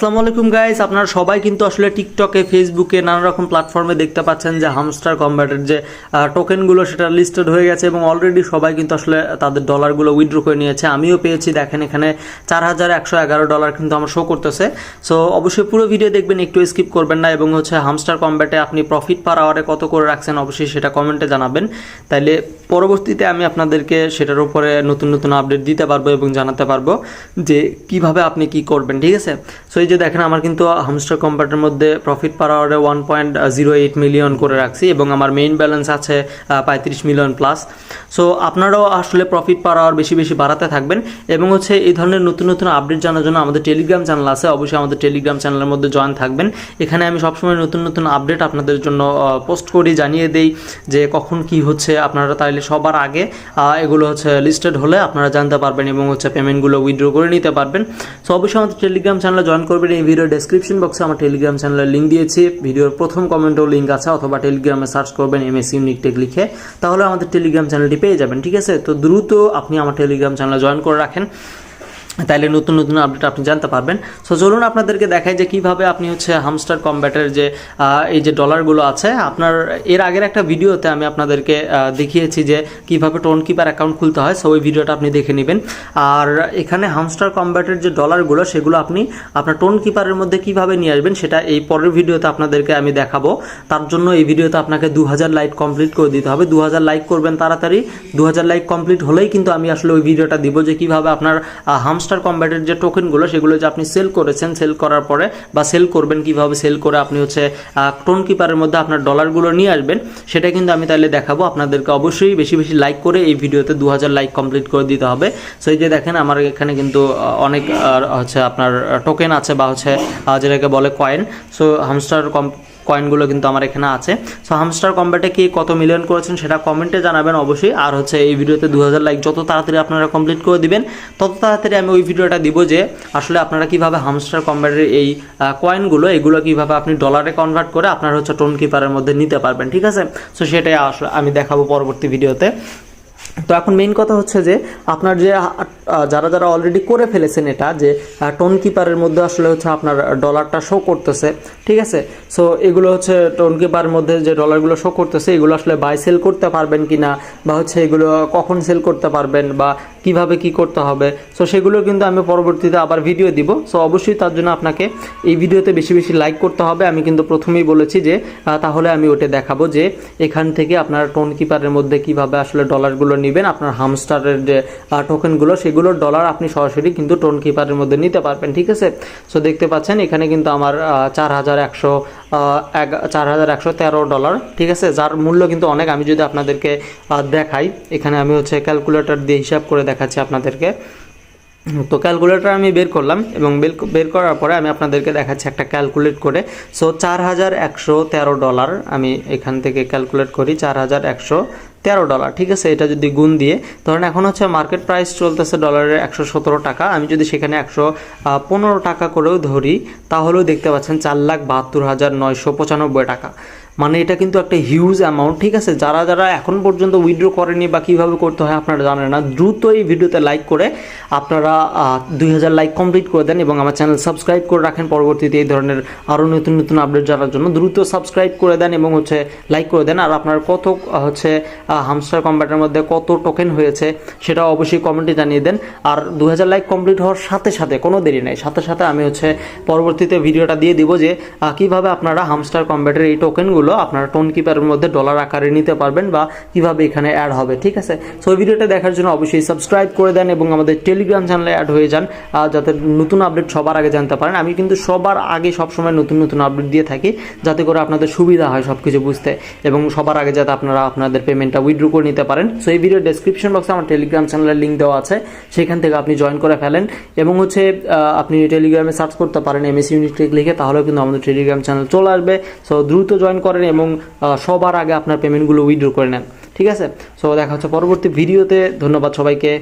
আসসালামু আলাইকুম গাইস আপনারা সবাই কিন্তু আসলে টিকটকে ফেসবুকে নানা রকম প্ল্যাটফর্মে দেখতে পাচ্ছেন যে হামস্টার কম্ব্যাটের যে টোকেনগুলো সেটা লিস্টেড হয়ে গেছে এবং অলরেডি সবাই কিন্তু আসলে তাদের ডলারগুলো উইথড্র করে নিয়েছে। আমিও পেয়েছি, দেখেন এখানে চার হাজার একশো এগারো ডলার কিন্তু আমার শো করতেছে। সো অবশ্যই পুরো ভিডিও দেখবেন, একটু স্কিপ করবেন না এবং হচ্ছে হামস্টার কম্ব্যাটে আপনি প্রফিট পার আওয়ারে কত করে রাখছেন অবশ্যই সেটা কমেন্টে জানাবেন। তাইলে পরবর্তীতে আমি আপনাদেরকে সেটার উপরে নতুন নতুন আপডেট দিতে পারব এবং জানাতে পারব যে কীভাবে আপনি কি করবেন, ঠিক আছে? সো এই যে দেখেন, আমার কিন্তু হামস্টার কম্পার্টের মধ্যে profit per আওয়ারে one point zero eight million করে রাখছি এবং আমার মেইন ব্যালেন্স আছে পঁয়ত্রিশ মিলিয়ন প্লাস সো আপনারাও আসলে প্রফিট পার আওয়ার বেশি বেশি বাড়াতে থাকবেন এবং হচ্ছে এই ধরনের নতুন নতুন আপডেট জানার জন্য আমাদের টেলিগ্রাম চ্যানেল আছে, অবশ্যই আমাদের টেলিগ্রাম চ্যানেলের মধ্যে জয়েন থাকবেন। এখানে আমি সবসময় নতুন নতুন আপডেট আপনাদের জন্য পোস্ট করি, জানিয়ে দেই যে কখন কি হচ্ছে, আপনারা তাইলে সবার আগে এগুলো হচ্ছে লিস্টেড হলে আপনারা জানতে পারবেন এবং হচ্ছে পেমেন্টগুলো উইথড্র করে নিতে পারবেন। সো অবশ্যই আমাদের টেলিগ্রাম চ্যানেলে জয়েন করবেন। এই ভিডিও ডেসক্রিপশন বক্সে আমার টেলিগ্রাম চ্যানেলের লিঙ্ক দিয়েছি। ভিডিওর প্রথম কমেন্টও লিঙ্ক আছে, অথবা টেলিগ্রামে সার্চ করবেন এম এস ইউনিকটেক লিখে, তাহলে আমাদের টেলিগ্রাম চ্যানেলটি পেয়ে যাবেন, ঠিক আছে? তো দ্রুত আপনি আমার টেলিগ্রাম চ্যানেলে জয়েন করে রাখেন। তাইলে নতুন নতুন আপডেট আপনি জানতে পারবেন। সো চলুন আপনাদেরকে দেখাই যে কীভাবে আপনি হচ্ছে হামস্টার কম্ব্যাটের যে এই যে ডলারগুলো আছে, আপনার এর আগের একটা ভিডিওতে আমি আপনাদেরকে দেখিয়েছি যে কীভাবে টোন কিপার অ্যাকাউন্ট খুলতে হয়। সো ওই ভিডিওটা আপনি দেখে নেবেন। আর এখানে হামস্টার কম্ব্যাটের যে ডলারগুলো সেগুলো আপনি আপনার টোন কিপারের মধ্যে কীভাবে নিয়ে আসবেন, সেটা এই পরের ভিডিওতে আপনাদেরকে আমি দেখাবো। তার জন্য এই ভিডিওতে আপনাকে দু হাজার লাইক কমপ্লিট করে দিতে হবে। দু হাজার লাইক করবেন তাড়াতাড়ি। দু হাজার লাইক কমপ্লিট হলেই কিন্তু আমি আসলে ওই ভিডিওটা দিব যে কীভাবে আপনার হামস্টার কম্ব্যাটের যে টোকেনগুলো সেগুলো যে আপনি সেল করেছেন সেল করার পরে বা সেল করবেন, কীভাবে সেল করে আপনি হচ্ছে টোন কিপারের মধ্যে আপনার ডলারগুলো নিয়ে আসবেন, সেটা কিন্তু আমি তাহলে দেখাবো। আপনাদেরকে অবশ্যই বেশি বেশি লাইক করে এই ভিডিওতে দু হাজার লাইক কমপ্লিট করে দিতে হবে। সো এই যে দেখেন, আমার এখানে কিন্তু অনেক হচ্ছে আপনার টোকেন আছে বা হচ্ছে যেটাকে বলে কয়েন সো হামস্টার কম কয়েনগুলো কিন্তু আমার এখানে আছে। সো হামস্টার কম্ব্যাটে কি কত মিলিয়ন করেছেন সেটা কমেন্টে জানাবেন অবশ্যই। আর হচ্ছে এই ভিডিওতে দু হাজার লাইক যত তাড়াতাড়ি আপনারা কমপ্লিট করে দিবেন, তত তাড়াতাড়ি আমি ওই ভিডিওটা দিব যে আসলে আপনারা কীভাবে হামস্টার কম্ব্যাটের এই কয়েনগুলো এগুলো কীভাবে আপনি ডলারে কনভার্ট করে আপনার হচ্ছে টোন কিপারের মধ্যে নিতে পারবেন, ঠিক আছে? সো সেটাই আসলে আমি দেখাবো পরবর্তী ভিডিওতে। তো এখন মেইন কথা হচ্ছে যে, আপনার যে যারা যারা অলরেডি করে ফেলেছেন এটা, যে টোন কিপারের মধ্যে আসলে হচ্ছে আপনার ডলারটা শো করতেছে, ঠিক আছে? সো এগুলো হচ্ছে টোন কিপারের মধ্যে যে ডলারগুলো শো করতেছে, এগুলো আসলে বাই সেল করতে পারবেন কি না বা হচ্ছে এগুলো কখন সেল করতে পারবেন, বা কীভাবে কি করতে হবে? সো সেগুলো কিন্তু আমি পরবর্তীতে আবার ভিডিও দিব। সো অবশ্যই তার জন্য আপনাকে এই ভিডিওতে বেশি বেশি লাইক করতে হবে। আমি কিন্তু প্রথমেই বলেছি যে তাহলে আমি ওটা দেখাবো যে, এখান থেকে আপনার টোন কিপারের মধ্যে কীভাবে আসলে ডলারগুলো নেবেন, আপনার হামস্টারের যে টোকেনগুলো সেগুলোর ডলার আপনি সরাসরি কিন্তু টোন কিপারের মধ্যে নিতে পারবেন, ঠিক আছে? সো দেখতে পাচ্ছেন, এখানে কিন্তু আমার চার হাজার একশো চার হাজার একশো তেরো ডলার ঠিক আছে? যার মূল্য কিন্তু অনেক, আমি যদি আপনাদেরকে দেখাই, এখানে আমি হচ্ছে ক্যালকুলেটর দিয়ে হিসাব করে দেখাচ্ছি আপনাদেরকে। তো ক্যালকুলেটর আমি বের করলাম এবং বের করার পরে আমি আপনাদেরকে দেখাচ্ছি একটা ক্যালকুলেট করে। সো চার হাজার একশো তেরো ডলার আমি এখান থেকে ক্যালকুলেট করি, চার হাজার একশো তেরো ডলার ঠিক আছে? এটা যদি গুণ দিয়ে, ধরেন এখন হচ্ছে মার্কেট প্রাইস চলতেছে ডলারের একশো সতেরো টাকা, আমি যদি সেখানে একশো পনেরো টাকা করেও ধরি, তাহলেও দেখতে পাচ্ছেন চার লাখ বাহাত্তর হাজার নয়শো পঁচানব্বই টাকা। মানে এটা কিন্তু একটা হিউজ অ্যামাউন্ট ঠিক আছে? যারা যারা এখন পর্যন্ত উইথড্র করেনি বা কীভাবে করতে হয় আপনারা জানেন না, দ্রুত এই ভিডিওতে লাইক করে আপনারা দুই হাজার লাইক কমপ্লিট করে দেন এবং আমার চ্যানেল সাবস্ক্রাইব করে রাখেন। পরবর্তীতে এই ধরনের আরও নতুন নতুন আপডেট জানার জন্য দ্রুত সাবস্ক্রাইব করে দেন এবং হচ্ছে লাইক করে দেন। আর আপনার কত হচ্ছে হামস্টার কম্ব্যাটের মধ্যে কত টোকেন হয়েছে সেটা অবশ্যই কমেন্টে জানিয়ে দেন। আর দু হাজার লাইক কমপ্লিট হওয়ার সাথে সাথে, কোনো দেরি নেই, সাথে সাথে আমি হচ্ছে পরবর্তীতে ভিডিওটা দিয়ে দিব যে কীভাবে আপনারা হামস্টার কম্ব্যাটের এই টোকেনগুলো আপনারা টোন কিপারের মধ্যে ডলার আকারে নিতে পারবেন বা কীভাবে এখানে অ্যাড হবে, ঠিক আছে? সো ভিডিওটা দেখার জন্য অবশ্যই সাবস্ক্রাইব করে দেন এবং আমাদের টেলিগ্রাম চ্যানেলে অ্যাড হয়ে যান যাতে নতুন আপডেট সবার আগে জানতে পারেন। আমি কিন্তু সবার আগে সবসময় নতুন নতুন আপডেট দিয়ে থাকি, যাতে করে আপনাদের সুবিধা হয় সব কিছু বুঝতে এবং সবার আগে যাতে আপনারা আপনাদের পেমেন্টটা উইথড্র করে নিতে পারেন। সো এই ভিডিও ডেসক্রিপশন বক্সে আমার টেলিগ্রাম চ্যানেলের লিঙ্ক দেওয়া আছে। সেখান থেকে আপনি জয়েন করে ফেলেন। এবং হচ্ছে আপনি টেলিগ্রামে সার্চ করতে পারেন এমএস ইউনিটেক লিখে, তাহলেও কিন্তু আমাদের টেলিগ্রাম চ্যানেল চলে আসবে। সো দ্রুত জয়েন করেন এবং সবার আগে আপনার পেমেন্টগুলো উইথড্রু করে নেন। ঠিক আছে? সো দেখা হচ্ছে পরবর্তী ভিডিওতে ধন্যবাদ সবাইকে।